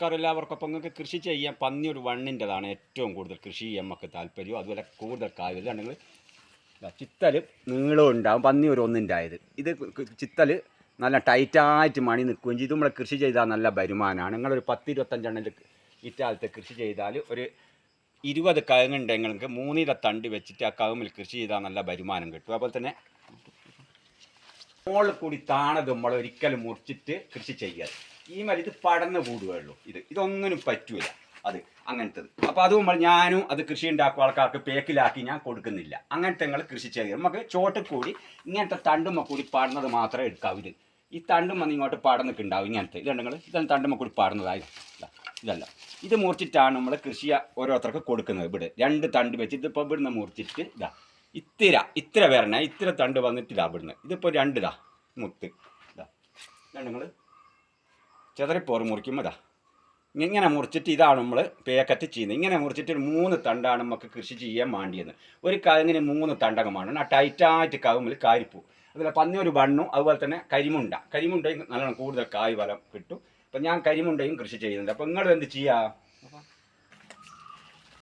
നമസ്കാരം എല്ലാവർക്കും അപ്പം നിങ്ങൾക്ക് കൃഷി ചെയ്യാൻ പന്നി ഒരു വണ്ണിന്റെതാണ് ഏറ്റവും കൂടുതൽ കൃഷി ചെയ്യാൻ നമുക്ക് താല്പര്യം. അതുപോലെ കൂടുതൽ കായൽ നിങ്ങൾ ചിത്തൽ നീളം ഉണ്ടാവും പന്നി ഒരു ഒന്നിന്റെ ആയത് ഇത് ചിത്തൽ നല്ല ടൈറ്റായിട്ട് മണി നിൽക്കുകയും ചെയ്തു. നമ്മളെ കൃഷി ചെയ്താൽ നല്ല വരുമാനമാണ്. നിങ്ങളൊരു പത്ത് ഇറ്റാലത്ത് കൃഷി ചെയ്താൽ ഒരു ഇരുപത് കവുങ്ങുണ്ടെങ്കിൽ നിങ്ങൾക്ക് മൂന്നിര തണ്ട് വെച്ചിട്ട് ആ കവുമിൽ കൃഷി ചെയ്താൽ നല്ല വരുമാനം കിട്ടും. അതുപോലെ തന്നെ മുകളിൽ കൂടി താണത് നമ്മൾ ഒരിക്കലും മുറിച്ചിട്ട് കൃഷി ചെയ്യാതെ ഈ മല ഇത് പടന്ന് കൂടുകയുള്ളൂ. ഇത് ഇതൊന്നിനും പറ്റൂല. അത് അങ്ങനത്തത്. അപ്പോൾ അത് നമ്മൾ ഞാനും അത് കൃഷി ഉണ്ടാക്കുക ആൾക്കാർക്ക് പേക്കിലാക്കി ഞാൻ കൊടുക്കുന്നില്ല. അങ്ങനത്തെ നിങ്ങൾ കൃഷി ചെയ്യുക നമുക്ക് ചോട്ടിൽ കൂടി ഇങ്ങനത്തെ തണ്ടുമ്മ കൂടി പാടുന്നത് മാത്രമേ എടുക്കാവൂ. ഇത് ഈ തണ്ടുമ്മ ഇങ്ങോട്ട് പാടുന്നൊക്കെ ഉണ്ടാവും ഇങ്ങനത്തെ. ഇതാണ് നിങ്ങൾ? ഇതാണ് തണ്ടുമ്മ കൂടി പാടുന്നതായി ഇതാ, ഇതല്ല. ഇത് മുറിച്ചിട്ടാണ് നമ്മൾ കൃഷി ഓരോരുത്തർക്ക് കൊടുക്കുന്നത്. ഇവിടെ രണ്ട് തണ്ട് വെച്ച് ഇതിപ്പോൾ ഇവിടുന്ന് മുറിച്ചിട്ട് ഇതാ. ഇത്തിര ഇത്തിര വരണ ഇത്തിര തണ്ട് വന്നിട്ടില്ല ഇവിടുന്ന്. ഇതിപ്പോൾ രണ്ടിതാ മുത്ത്. ഇതാ. നിങ്ങൾ ചെതറിപ്പോറ് മുറിക്കുമ്പോൾ ഇതാ. ഇങ്ങനെ മുറിച്ചിട്ട് ഇതാണ് നമ്മൾ പേക്കറ്റ് ചെയ്യുന്നത്. ഇങ്ങനെ മുറിച്ചിട്ട് ഒരു മൂന്ന് തണ്ടാണ് നമുക്ക് കൃഷി ചെയ്യാൻ വേണ്ടിയത്. ഒരു കവുങ്ങിന് മൂന്ന് തണ്ടകമാണ് ആ ടൈറ്റായിട്ട് കവുമ്പിൽ കാരിപ്പൂ. അതുപോലെ പന്നി ഒരു അതുപോലെ തന്നെ കരിമുണ്ട. കരിമുണ്ടയും നല്ലോണം കൂടുതൽ കായ് ഫലം കിട്ടും. അപ്പം ഞാൻ കരിമുണ്ടയും കൃഷി ചെയ്യുന്നുണ്ട്. അപ്പം നിങ്ങൾ എന്ത് ചെയ്യുക